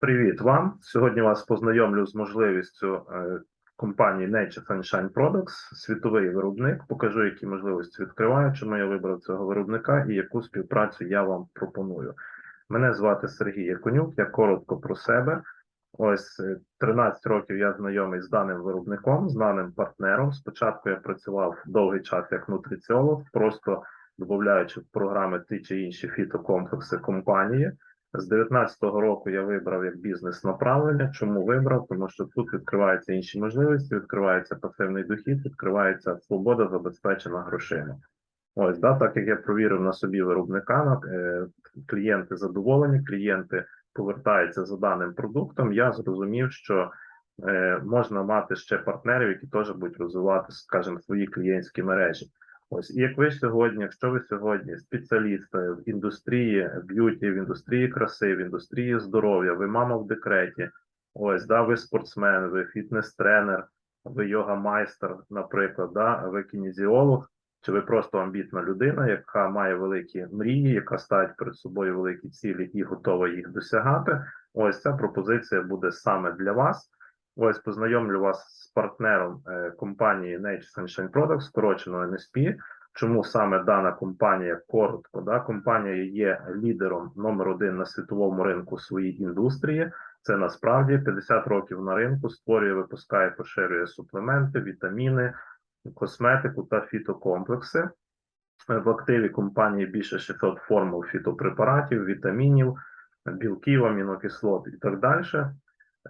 Привіт вам. Сьогодні вас познайомлю з можливістю е, компанії Nature Sunshine Products, світовий виробник. Покажу, які можливості відкриваю, чому я вибрав цього виробника і яку співпрацю я вам пропоную. Мене звати Сергій Яконюк, я коротко про себе. Ось е, 13 років я знайомий з даним виробником, з даним партнером. Спочатку я працював довгий час як нутриціолог, просто додаючи в програми ті чи інші фітокомплекси компанії. З 19-го року я вибрав як бізнес направлення. Чому вибрав? Тому що тут відкриваються інші можливості, відкривається пасивний дохід, відкривається свобода забезпечена грошима. Ось да, так як я провірив на собі виробника, е, клієнти задоволені, клієнти повертаються за даним продуктом. Я зрозумів, що е, можна мати ще партнерів, які теж будуть розвивати, скажімо, свої клієнтські мережі. Ось і як ви сьогодні, якщо ви сьогодні спеціалісти в індустрії б'юті, в індустрії краси, в індустрії здоров'я, ви мама в декреті, ось да, ви спортсмен, ви фітнес-тренер, ви йога-майстер, наприклад, да, ви кінезіолог, чи ви просто амбітна людина, яка має великі мрії, яка ставить перед собою великі цілі і готова їх досягати. Ось ця пропозиція буде саме для вас. Ось познайомлю вас з партнером е, компанії Nature Sunshine Products, скорочено NSP. Чому саме дана компанія коротко? Да? Компанія є лідером номер один на світовому ринку своїй індустрії. Це насправді 50 років на ринку створює, випускає, поширює суплементи, вітаміни, косметику та фітокомплекси. В активі компанії більше 600 формул фітопрепаратів, вітамінів, білків, амінокислот і так далі.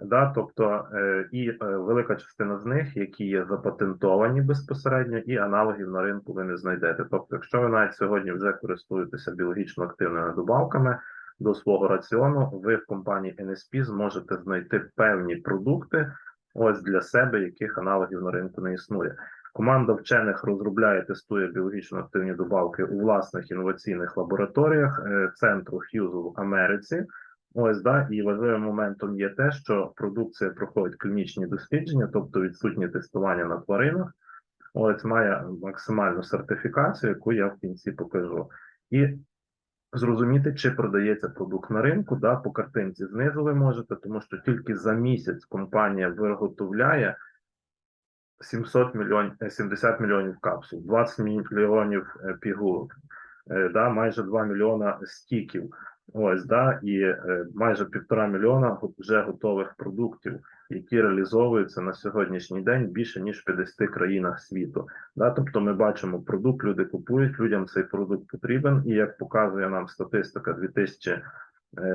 Да, тобто е, і е, велика частина з них, які є запатентовані безпосередньо, і аналогів на ринку ви не знайдете. Тобто, якщо ви навіть сьогодні вже користуєтеся біологічно активними добавками до свого раціону, ви в компанії NSP зможете знайти певні продукти ось для себе, яких аналогів на ринку не існує. Команда вчених розробляє, тестує біологічно активні добавки у власних інноваційних лабораторіях е, центру Х'юзу в Америці. Ось да, і важливим моментом є те, що продукція проходить клінічні дослідження, тобто відсутнє тестування на тваринах. Ось має максимальну сертифікацію, яку я в кінці покажу. І зрозуміти, чи продається продукт на ринку. Да, по картинці знизу ви можете, тому що тільки за місяць компанія виготовляє 700 мільйонів 70 мільйонів капсул, 20 мільйонів е, пігулок, е, да, майже 2 мільйона стіків. Ось да, і е, майже півтора мільйона вже готових продуктів, які реалізовуються на сьогоднішній день більше ніж в 50 країнах світу. Да, тобто ми бачимо продукт, люди купують, людям цей продукт потрібен, і як показує нам статистика 2000, е,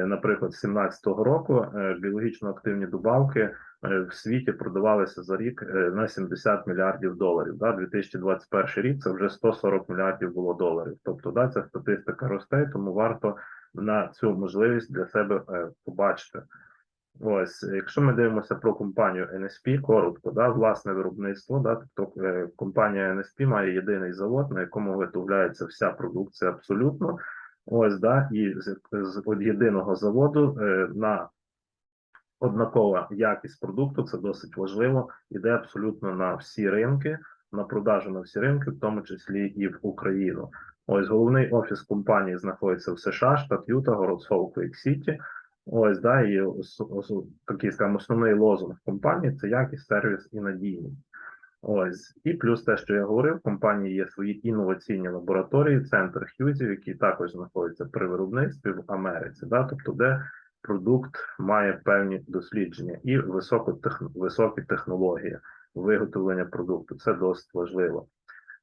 наприклад, 17 року, е, біологічно активні добавки е, в світі продавалися за рік е, на 70 мільярдів доларів. Да, 2021 рік це вже 140 мільярдів було доларів. Тобто, да, ця статистика росте, тому варто на цю можливість для себе е, побачити. Ось, якщо ми дивимося про компанію NSP, коротко, да, власне виробництво, да, тобто е, компанія NSP має єдиний завод, на якому виготовляється вся продукція абсолютно. Ось, да, і з, з од єдиного заводу е, на однакова якість продукту, це досить важливо, іде абсолютно на всі ринки, на продажу на всі ринки, в тому числі і в Україну. Ось головний офіс компанії знаходиться в США, штат Юта, город Солт Лейк Сіті. Ось да, і ос, ос, такий скажімо, основний лозунг компанії це якість, сервіс і надійність. Ось і плюс те, що я говорив, в компанії є свої інноваційні лабораторії, центр Х'юзів, який також знаходиться при виробництві в Америці, да, тобто де продукт має певні дослідження і високі технології виготовлення продукту. Це досить важливо.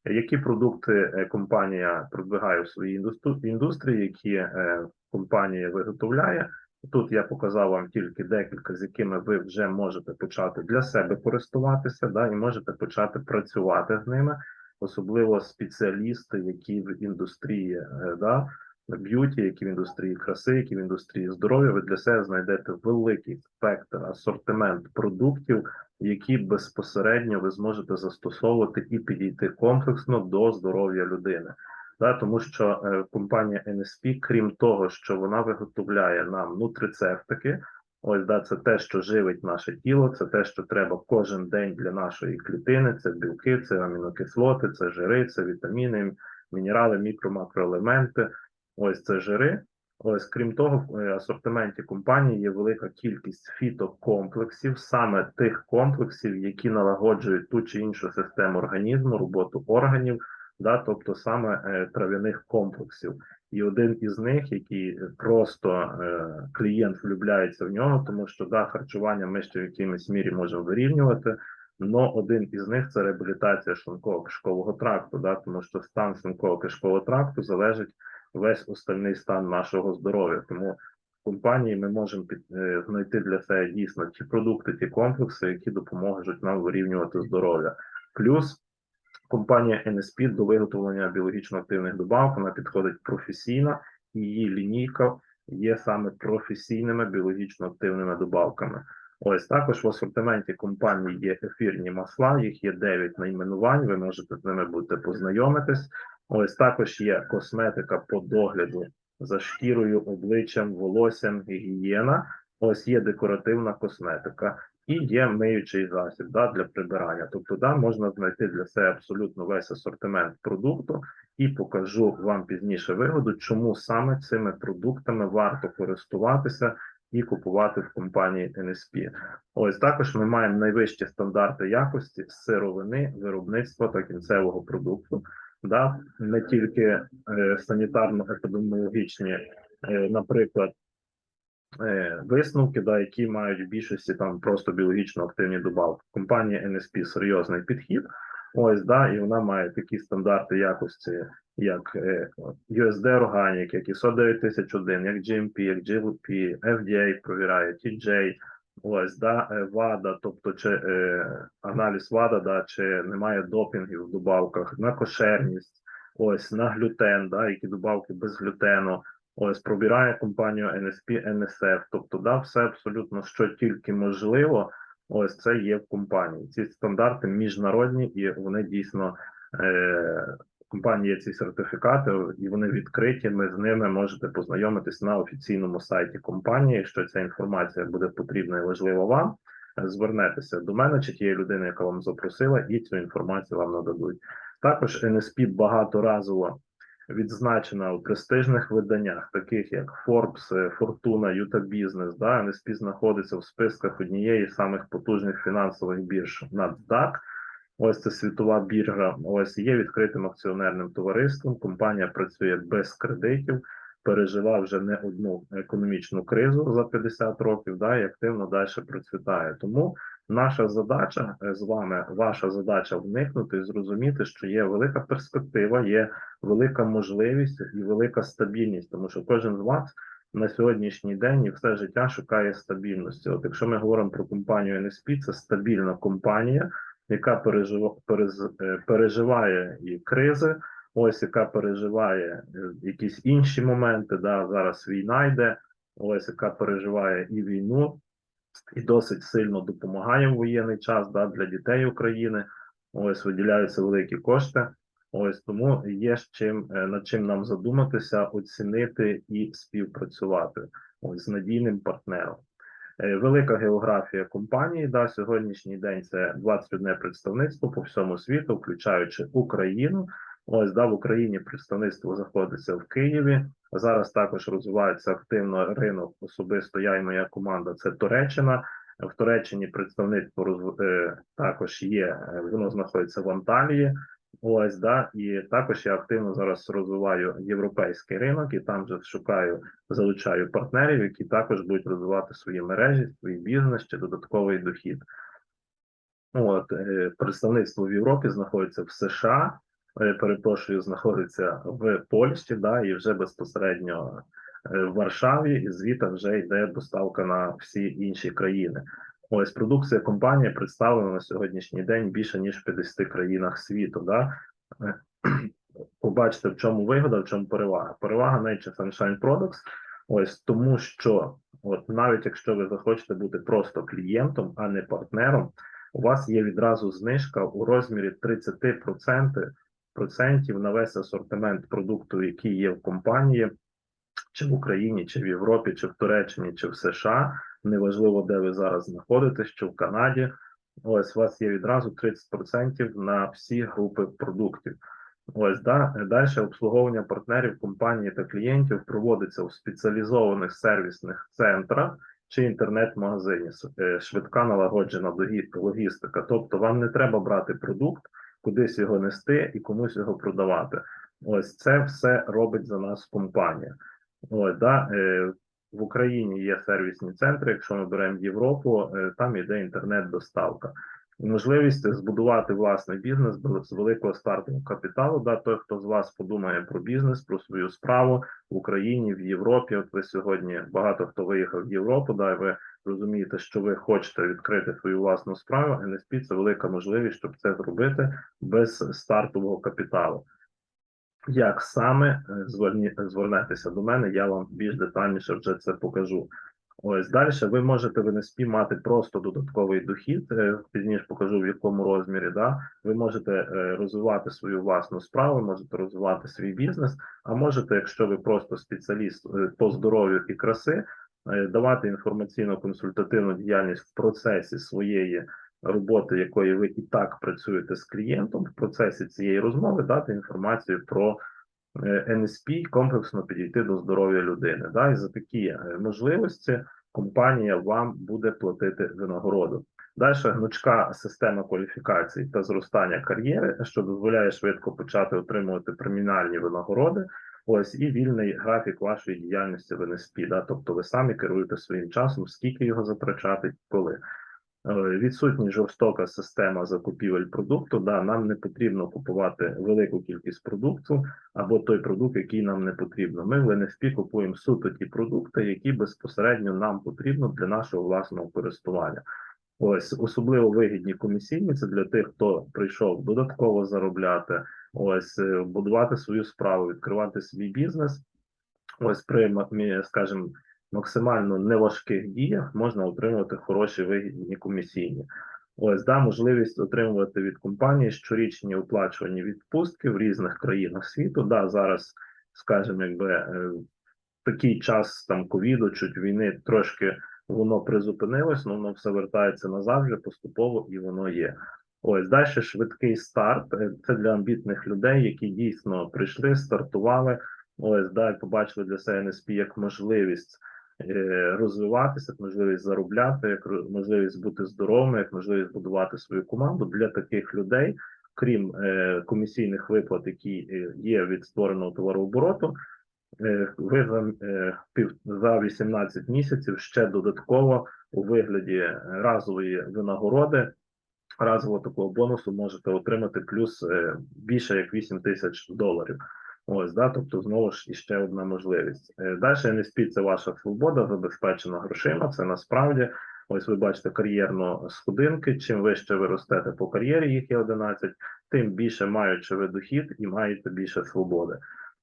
Які продукти е, компанія продвигає в своїй індустрії, які е, компанія виготовляє? Тут я показав вам тільки декілька, з якими ви вже можете почати для себе користуватися, да, і можете почати працювати з ними, особливо спеціалісти, які в індустрії е, да, б'юті, які в індустрії краси, які в індустрії здоров'я, ви для себе знайдете великий спектр, асортимент продуктів, які безпосередньо ви зможете застосовувати і підійти комплексно до здоров'я людини. Да, тому що е, компанія NSP, крім того, що вона виготовляє нам нутрицептики, ось да, це те, що живить наше тіло, це те, що треба кожен день для нашої клітини. Це білки, це амінокислоти, це жири, це вітаміни, мінерали, мікро, макроелементи. Ось це жири. Ось крім того, в е, асортименті компанії є велика кількість фітокомплексів, саме тих комплексів, які налагоджують ту чи іншу систему організму, роботу органів, да, тобто саме е, трав'яних комплексів. І один із них, який просто е, клієнт влюбляється в нього, тому що да, харчування ми ще в якимось мірі можемо вирівнювати. Но один із них це реабілітація шлунково-кишкового тракту, да, тому що стан шлунково-кишкового тракту залежить весь остальний стан нашого здоров'я. Тому в компанії ми можемо під, е, знайти для себе дійсно ті продукти, ті комплекси, які допоможуть нам вирівнювати здоров'я. Плюс компанія NSP до виготовлення біологічно активних добавок вона підходить професійно, її лінійка є саме професійними біологічно активними добавками. Ось також в асортименті компанії є ефірні масла, їх є 9 найменувань. Ви можете з ними будете познайомитись. Ось також є косметика по догляду за шкірою, обличчям, волоссям, гігієна. Ось є декоративна косметика і є миючий засіб да, для прибирання. Тобто, да, можна знайти для себе абсолютно весь асортимент продукту, і покажу вам пізніше вигоду, чому саме цими продуктами варто користуватися і купувати в компанії NSP. Ось також ми маємо найвищі стандарти якості сировини, виробництва та кінцевого продукту. Да, не тільки е, санітарно-епідеміологічні, е, наприклад, е, висновки, да, які мають в більшості там просто біологічно активні добавки. Компанія NSP серйозний підхід. Ось да, і вона має такі стандарти якості, як USD Organic, як ISO 9001, як GMP, як GLP, FDA провіряє, TJ, ось да, е, ВАДА, тобто чи е, аналіз ВАДА, да, чи немає допінгів в добавках, на кошерність, ось на глютен, да, які добавки без глютену. Ось пробирає компанію NSP, NSF, тобто да, все абсолютно що тільки можливо. Ось це є в компанії. Ці стандарти міжнародні, і вони дійсно е, компанії є ці сертифікати, і вони відкриті. Ми з ними можете познайомитись на офіційному сайті компанії. Якщо ця інформація буде потрібна і важлива вам, звернетеся до мене чи тієї людини, яка вам запросила, і цю інформацію вам нададуть. Також NSP багаторазово відзначена у престижних виданнях, таких як Forbes, Fortuna, Utah Business, да, NSP знаходиться в списках однієї з самих потужних фінансових бірж NASDAQ. Ось це світова біржа. Ось є відкритим акціонерним товариством. Компанія працює без кредитів, пережила вже не одну економічну кризу за 50 років, да, і активно далі процвітає. Тому наша задача е, з вами, ваша задача вникнути і зрозуміти, що є велика перспектива, є велика можливість і велика стабільність, тому що кожен з вас на сьогоднішній день і все життя шукає стабільності. От якщо ми говоримо про компанію NSP, це стабільна компанія, яка е, переживає і кризи, ось яка переживає е, якісь інші моменти. Да, зараз війна йде, ось яка переживає і війну, і досить сильно допомагає в воєнний час да, для дітей України. Ось виділяються великі кошти. Ось тому є чим е, над чим нам задуматися, оцінити і співпрацювати ось з надійним партнером. Е, Велика географія компанії. Да, сьогоднішній день це 21 представництво по всьому світу, включаючи Україну. Ось да, в Україні представництво знаходиться в Києві. Зараз також розвивається активно ринок. Особисто я і моя команда це Туреччина. В Туреччині представництво розв... е, також є. е, Воно знаходиться в Анталії. Ось да, і також я активно зараз розвиваю європейський ринок і там же шукаю, залучаю партнерів, які також будуть розвивати свої мережі, свій бізнес чи додатковий дохід. От е, представництво в Європі знаходиться в США. е, Перепрошую, знаходиться в Польщі, да, і вже безпосередньо е, в Варшаві, і звідти вже йде доставка на всі інші країни. Ось продукція компанії представлена на сьогоднішній день більше ніж в 50 країнах світу. Да? Е, Побачите, в чому вигода, в чому перевага. Перевага Nature Sunshine Products, ось тому, що от навіть якщо ви захочете бути просто клієнтом, а не партнером, у вас є відразу знижка у розмірі 30% процентів на весь асортимент продукту, який є в компанії, чи в Україні, чи в Європі, чи в Туреччині, чи в США неважливо, де ви зараз знаходитесь, чи в Канаді. Ось у вас є відразу 30% на всі групи продуктів. Ось да далі обслуговування партнерів компанії та клієнтів проводиться у спеціалізованих сервісних центрах чи інтернет-магазині. Е, Швидка налагоджена логі- логістика. Тобто вам не треба брати продукт, кудись його нести і комусь його продавати. Ось це все робить за нас компанія. Ось да е, в Україні є сервісні центри. Якщо ми беремо Європу, е, там іде інтернет-доставка. Можливість збудувати власний бізнес без великого стартового капіталу. Да, той, хто з вас подумає про бізнес, про свою справу в Україні, в Європі. От ви сьогодні багато хто виїхав в Європу. Да, і ви розумієте, що ви хочете відкрити свою власну справу. NSP – це велика можливість, щоб це зробити без стартового капіталу. Як саме е, зверні, звернетеся до мене, я вам більш детальніше вже це покажу. Ось далі ви можете в NSP мати просто додатковий дохід. е, Пізніше покажу в якому розмірі. Да? Ви можете е, розвивати свою власну справу, можете розвивати свій бізнес, а можете, якщо ви просто спеціаліст по здоров'ю і краси, давати інформаційно-консультативну діяльність в процесі своєї роботи, якої ви і так працюєте з клієнтом, в процесі цієї розмови дати інформацію про е, NSP, комплексно підійти до здоров'я людини. Да? І за такі е, можливості компанія вам буде платити винагороду. Далі гнучка система кваліфікацій та зростання кар'єри, що дозволяє швидко почати отримувати преміальні винагороди. Ось і вільний графік вашої діяльності в NSP, да? тобто ви самі керуєте своїм часом, скільки його затрачати, коли. Е, Відсутність жорстока система закупівель продукту. Да, нам не потрібно купувати велику кількість продукту або той продукт, який нам не потрібно. Ми в NFP купуємо суто ті продукти, які безпосередньо нам потрібно для нашого власного користування. Ось особливо вигідні комісійні це для тих, хто прийшов додатково заробляти, ось е, будувати свою справу, відкривати свій бізнес. Ось при скажімо, максимально неважких діях можна отримувати хороші вигідні комісійні. Ось да, можливість отримувати від компанії щорічні оплачувані відпустки в різних країнах світу. Да, зараз, скажімо, якби е, такий час там ковіду, чуть війни трошки воно призупинилось, але воно все вертається назад вже поступово і воно є. Ось далі швидкий старт. Е, Це для амбітних людей, які дійсно прийшли, стартували. Ось далі побачили для себе NSP як можливість розвиватися, як можливість заробляти, як можливість бути здоровими, як можливість будувати свою команду для таких людей, крім е, комісійних виплат, які е, є від створеного товарообороту. е, Ви за, е, пів, за 18 місяців ще додатково у вигляді е, разової винагороди, разового такого бонусу можете отримати плюс е, більше як 8 тисяч доларів. Ось, да, тобто знову ж іще одна можливість. Е, Далі NSP – це ваша свобода, забезпечена грошима. Це насправді ось ви бачите кар'єрно сходинки. Чим вище ви ростете по кар'єрі, їх є 11, тим більше маючи ви дохід і маєте більше свободи.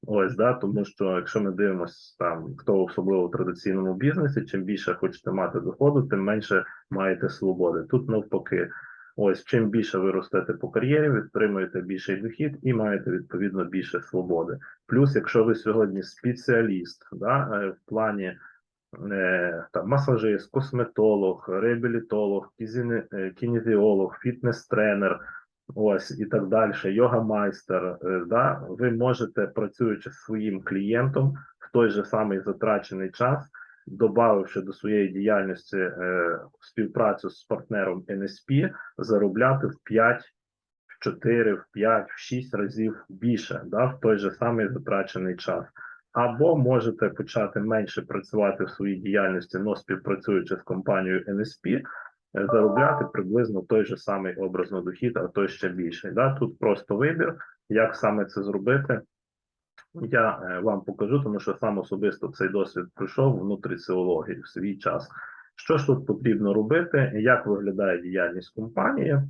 Ось да, тому що якщо ми дивимося там, хто особливо в традиційному бізнесі, чим більше хочете мати доходу, тим менше маєте свободи. Тут навпаки. Ось чим більше ви ростете по кар'єрі, ви отримуєте більший дохід і маєте відповідно більше свободи. Плюс, якщо ви сьогодні спеціаліст, да, е, в плані е, там, масажист, косметолог, реабілітолог, е, кінезіолог, фітнес-тренер, ось і так далі, йога-майстер, е, да, ви можете, працюючи з своїм клієнтом в той же самий затрачений час, додавши до своєї діяльності е, співпрацю з партнером NSP, заробляти в 5, в 4, в 5, в 6 разів більше да, в той же самий затрачений час. Або можете почати менше працювати в своїй діяльності, но співпрацюючи з компанією NSP, е, заробляти приблизно той же самий образно дохід, а то ще більший. Да? Тут просто вибір, як саме це зробити. Я е, вам покажу, тому що сам особисто цей досвід пройшов в нутриціології в свій час. Що ж тут потрібно робити? Як виглядає діяльність компанії?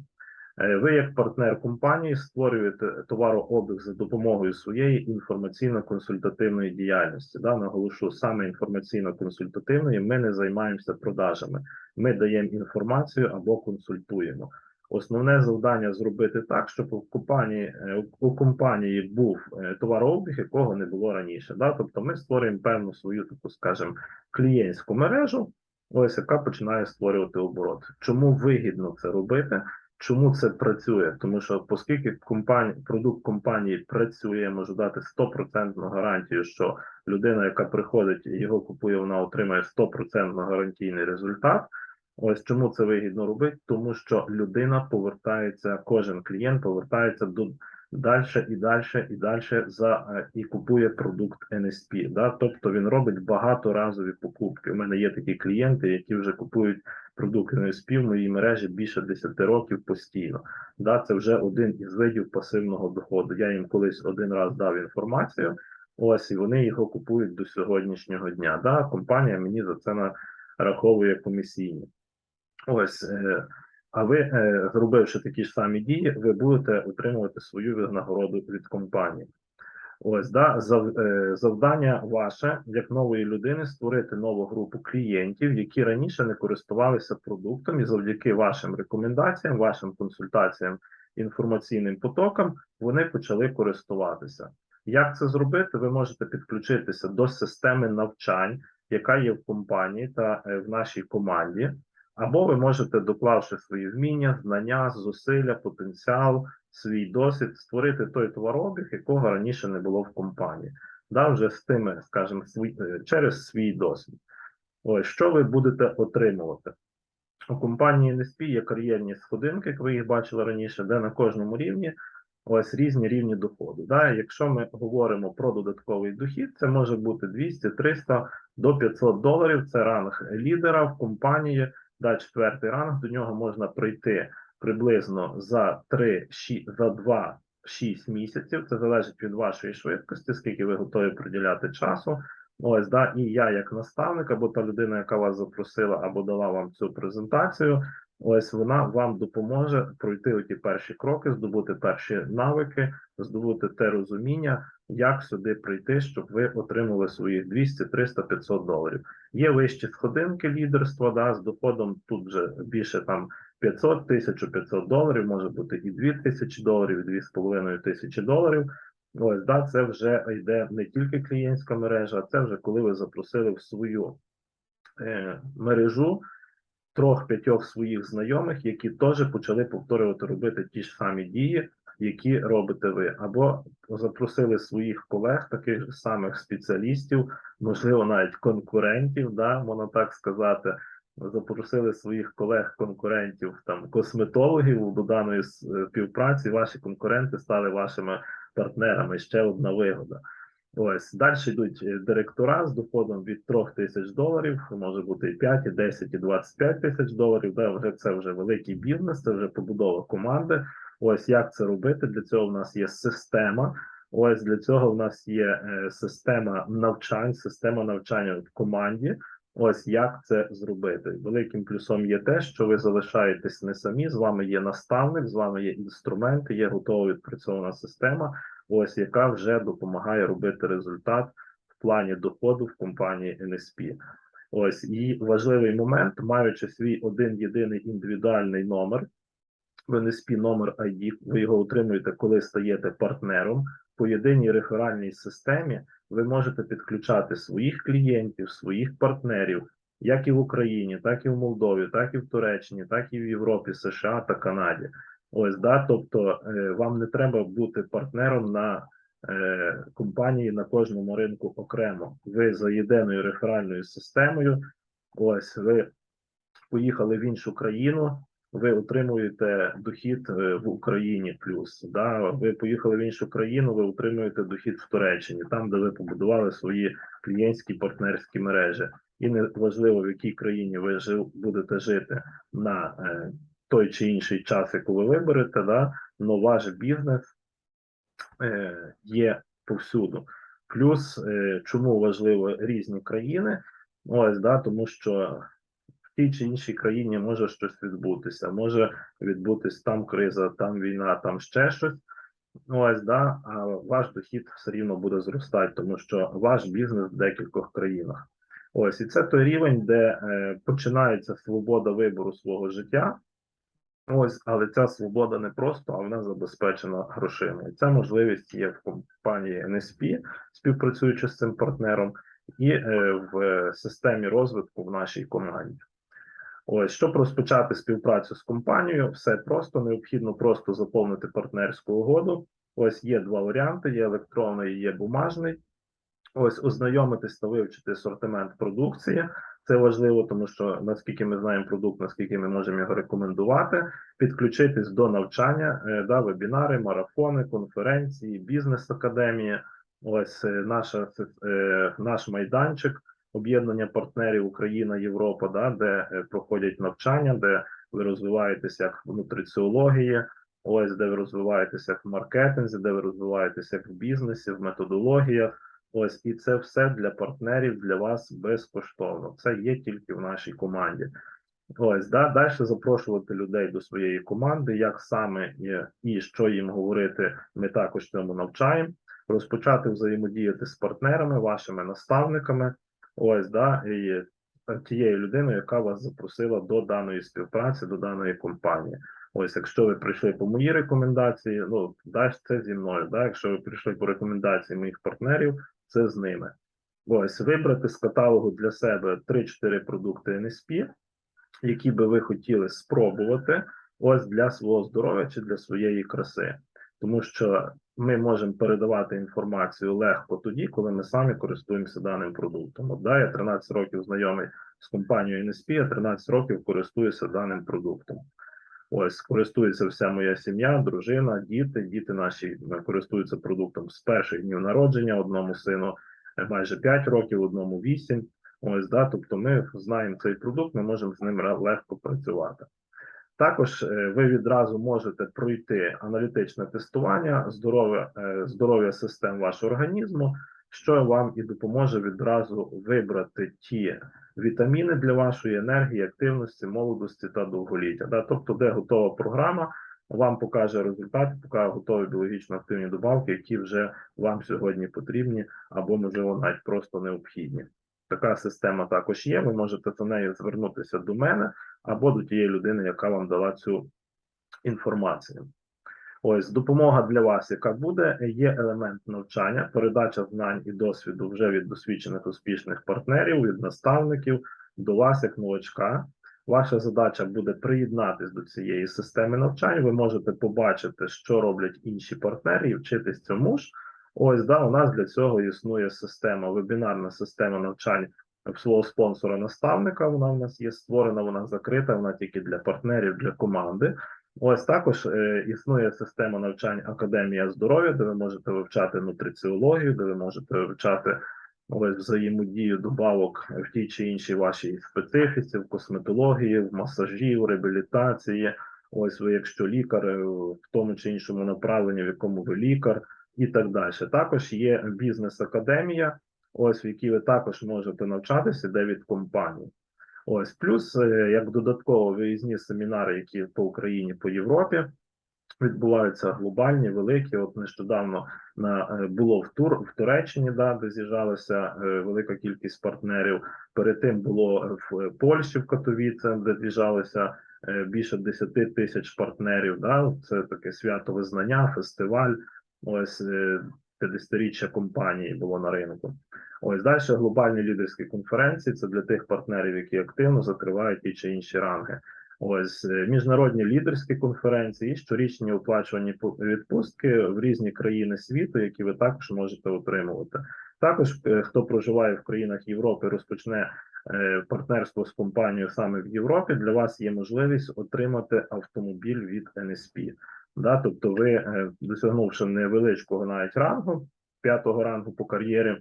Е, Ви, як партнер компанії, створюєте товарообіг за допомогою своєї інформаційно-консультативної діяльності. Да, наголошу саме інформаційно-консультативної. Ми не займаємося продажами. Ми даємо інформацію або консультуємо. Основне завдання зробити так, щоб у компанії е, у компанії був е, товарообіг, якого не було раніше. Да? Тобто ми створюємо певну свою таку, скажімо, клієнтську мережу, ось яка починає створювати оборот. Чому вигідно це робити? Чому це працює? Тому що оскільки компанія, продукт компанії працює, можу дати 100% гарантію, що людина, яка приходить і його купує, вона отримає 100% гарантійний результат. Ось чому це вигідно робити? Тому що людина повертається, кожен клієнт повертається до далі і далі і далі за е, і купує продукт NSP. Да? Тобто він робить багаторазові покупки. У мене є такі клієнти, які вже купують продукт NSP в моїй мережі більше 10 років постійно. Да? Це вже один із видів пасивного доходу. Я їм колись один раз дав інформацію. Ось і вони його купують до сьогоднішнього дня. Да? Компанія мені за це нараховує комісійні. Ось, е, а ви, е, зробивши такі ж самі дії, ви будете отримувати свою винагороду від компанії. Ось да, е, завдання ваше як нової людини створити нову групу клієнтів, які раніше не користувалися продуктом, і завдяки вашим рекомендаціям, вашим консультаціям, інформаційним потокам вони почали користуватися. Як це зробити? Ви можете підключитися до системи навчань, яка є в компанії та в нашій команді. Або ви можете, доклавши свої вміння, знання, зусилля, потенціал, свій досвід, створити той товарообіг, якого раніше не було в компанії, да, вже з тими, скажімо, свій, е, через свій досвід. Ось що ви будете отримувати? У компанії NSP є кар'єрні сходинки, як ви їх бачили раніше, де на кожному рівні ось різні рівні доходу. Да? Якщо ми говоримо про додатковий дохід, це може бути 200, 300 до 500 доларів. Це ранг лідера в компанії. Да, четвертий ранг, до нього можна прийти приблизно за 3, 6, за 2, 6 місяців. Це залежить від вашої швидкості, скільки ви готові приділяти часу. Ось, да, і я, як наставник, або та людина, яка вас запросила, або дала вам цю презентацію, ось вона вам допоможе пройти оті перші кроки, здобути перші навики, здобути те розуміння, як сюди прийти, щоб ви отримали своїх 200, 300, 500 доларів. Є вищі сходинки лідерства, да, з доходом тут вже більше там 500, 1500 доларів, може бути і 2000 доларів, і 2500 тисячі доларів. Ось, да, це вже йде не тільки клієнтська мережа, а це вже коли ви запросили в свою е, мережу трьох-п'ятьох своїх знайомих, які теж почали повторювати робити ті ж самі дії, які робите ви, або запросили своїх колег, таких самих спеціалістів, можливо, навіть конкурентів, да, можна так сказати. Запросили своїх колег-конкурентів, там косметологів до даної співпраці. Ваші конкуренти стали вашими партнерами. Ще одна вигода. Ось далі йдуть е, директора з доходом від 3 тисяч доларів, може бути і 5, і 10, і 25 тисяч доларів. Да, вже це вже великий бізнес, це вже побудова команди. Ось як це робити? Для цього в нас є система. Ось для цього в нас є е, система навчань, система навчання в команді. Ось як це зробити. Великим плюсом є те, що ви залишаєтесь не самі. З вами є наставник, з вами є інструменти, є готова відпрацьована система. Ось яка вже допомагає робити результат в плані доходу в компанії NSP. Ось і важливий момент, маючи свій один єдиний індивідуальний номер в NSP номер ID, ви його отримуєте, коли стаєте партнером по єдиній реферальній системі. Ви можете підключати своїх клієнтів, своїх партнерів, як і в Україні, так і в Молдові, так і в Туреччині, так і в Європі, США та Канаді. Ось да, тобто е, вам не треба бути партнером на е, компанії на кожному ринку окремо. Ви за єдиною реферальною системою. Ось ви поїхали в іншу країну. Ви отримуєте дохід е, в Україні плюс. Да? Ви поїхали в іншу країну, ви отримуєте дохід в Туреччині, там, де ви побудували свої клієнтські партнерські мережі. І не важливо, в якій країні ви жив, будете жити на той чи інший час, яку ви виберете, да? але ваш бізнес е, є повсюду. Плюс, е, чому важливо різні країни? Ось да, тому що в тій чи іншій країні може щось відбутися. Може відбутись там криза, там війна, там ще щось. Ось, да, а ваш дохід все рівно буде зростати, тому що ваш бізнес в декількох країнах. Ось, і це той рівень, де е, починається свобода вибору свого життя. Ось, але ця свобода не просто, а вона забезпечена грошима. І ця можливість є в компанії NSP, співпрацюючи з цим партнером, і е, в системі розвитку в нашій команді. Ось, щоб розпочати співпрацю з компанією, все просто необхідно просто заповнити партнерську угоду. Ось є два варіанти: є електронний, є бумажний. Ось ознайомитись та вивчити асортимент продукції. Це важливо, тому що наскільки ми знаємо продукт, наскільки ми можемо його рекомендувати, підключитись до навчання, е, да, вебінари, марафони, конференції, бізнес-академії. Ось е, наша е, наш майданчик об'єднання партнерів Україна, Європа, да, де проходять навчання, де ви розвиваєтеся як в нутриціології, ось де ви розвиваєтеся як в маркетинзі, де ви розвиваєтеся як в бізнесі, в методологіях. Ось і це все для партнерів для вас безкоштовно. Це є тільки в нашій команді. Ось да, далі запрошувати людей до своєї команди, як саме і, що їм говорити, ми також цьому навчаємо. Розпочати взаємодіяти з партнерами, вашими наставниками. Ось да, і тією людиною, яка вас запросила до даної співпраці, до даної компанії. Ось, якщо ви прийшли по моїй рекомендації, ну далі це зі мною. Да? Якщо ви прийшли по рекомендації моїх партнерів, це з ними. Ось вибрати з каталогу для себе 3-4 продукти NSP, які би ви хотіли спробувати ось для свого здоров'я чи для своєї краси. Тому що ми можемо передавати інформацію легко тоді, коли ми самі користуємося даним продуктом. От, да, я 13 років знайомий з компанією NSP, я 13 років користуюся даним продуктом. Ось користується вся моя сім'я, дружина, діти. Діти наші е, користуються продуктом з перших днів народження. Одному сину е, майже 5 років, одному 8. Ось да, тобто ми знаємо цей продукт, ми можемо з ним легко працювати. Також е, ви відразу можете пройти аналітичне тестування здоров'я здоров'я систем вашого організму, що вам і допоможе відразу вибрати ті вітаміни для вашої енергії, активності, молодості та довголіття. Да? Тобто, де готова програма, вам покаже результати, покаже готові біологічно активні добавки, які вже вам сьогодні потрібні, або, можливо, навіть просто необхідні. Така система також є. Ви можете за нею звернутися до мене або до тієї людини, яка вам дала цю інформацію. Ось допомога для вас, яка буде, є елемент навчання, передача знань і досвіду вже від досвідчених успішних партнерів, від наставників до вас, як новачка. Ваша задача буде приєднатись до цієї системи навчань. Ви можете побачити, що роблять інші партнери, і вчитись цьому ж. Ось да, у нас для цього існує система, вебінарна система навчань свого спонсора-наставника. Вона в нас є створена, вона закрита, вона тільки для партнерів, для команди. Ось також е, існує система навчань Академія здоров'я, де ви можете вивчати нутриціологію, де ви можете вивчати ось взаємодію добавок в тій чи іншій вашій специфіці, в косметології, в масажі, в реабілітації. Ось ви, якщо лікар е, в тому чи іншому направленні, в якому ви лікар, і так далі. Також є бізнес-академія, ось в якій ви також можете навчатися, де від компанії. Ось плюс е, як додатково виїзні семінари, які по Україні по Європі відбуваються глобальні, великі. От нещодавно на е, було в Тур в Туреччині, да, де з'їжджалася е, велика кількість партнерів. Перед тим було в Польщі в Катовіце, де з'їжджалося більше 10 тисяч партнерів. Да, Це таке свято визнання, фестиваль. Ось 50-річчя компанії було на ринку. Ось далі глобальні лідерські конференції. Це для тих партнерів, які активно закривають ті чи інші ранги. Ось е, міжнародні лідерські конференції і щорічні оплачувані відпустки в різні країни світу, які ви також можете отримувати. Також е, хто проживає в країнах Європи, розпочне е, партнерство з компанією саме в Європі. Для вас є можливість отримати автомобіль від NSP. Да, тобто, ви досягнувши невеличкого навіть рангу, п'ятого рангу по кар'єрі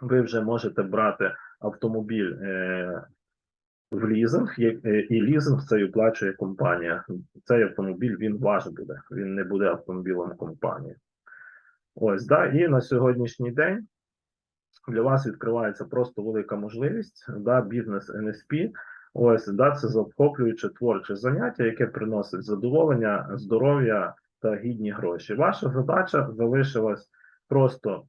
ви вже можете брати автомобіль е, в лізинг, е, і лізинг цей оплачує компанія. Цей автомобіль він ваш буде, він не буде автомобілем компанії. Ось, да, і на сьогоднішній день для вас відкривається просто велика можливість, да, бізнес NSP. Ось, да, це захоплююче творче заняття, яке приносить задоволення, здоров'я та гідні гроші. Ваша задача залишилась просто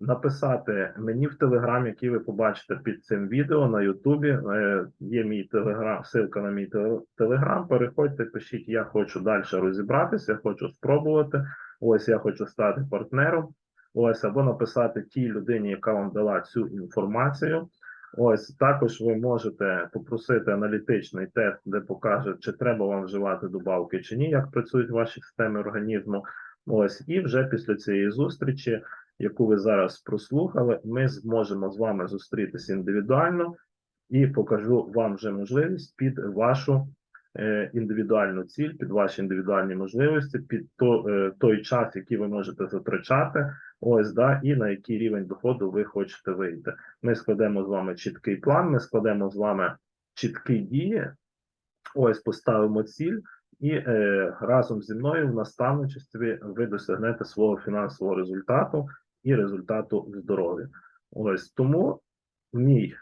написати мені в Телеграм, який ви побачите під цим відео на Ютубі. Е, є мій телеграм, ссылка на мій телеграм. Переходьте, пишіть, я хочу далі розібратися, я хочу спробувати. Ось я хочу стати партнером. Ось або написати тій людині, яка вам дала цю інформацію. Ось також ви можете попросити аналітичний тест, де покаже, чи треба вам вживати добавки чи ні, як працюють ваші системи організму. Ось і вже після цієї зустрічі, яку ви зараз прослухали, ми зможемо з вами зустрітися індивідуально і покажу вам вже можливість під вашу е, індивідуальну ціль, під ваші індивідуальні можливості, під е, той час, який ви можете затрачати. Ось да, і на який рівень доходу ви хочете вийти. Ми складемо з вами чіткий план, ми складемо з вами чіткі дії. Ось поставимо ціль, і е, разом зі мною в наставничестві ви досягнете свого фінансового результату і результату здоров'я. Ось тому мій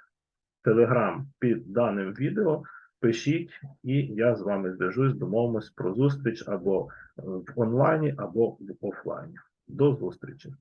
телеграм під даним відео. Пишіть, і я з вами зв'яжусь, домовимось про зустріч або в онлайні, або в офлайні. До зустрічі.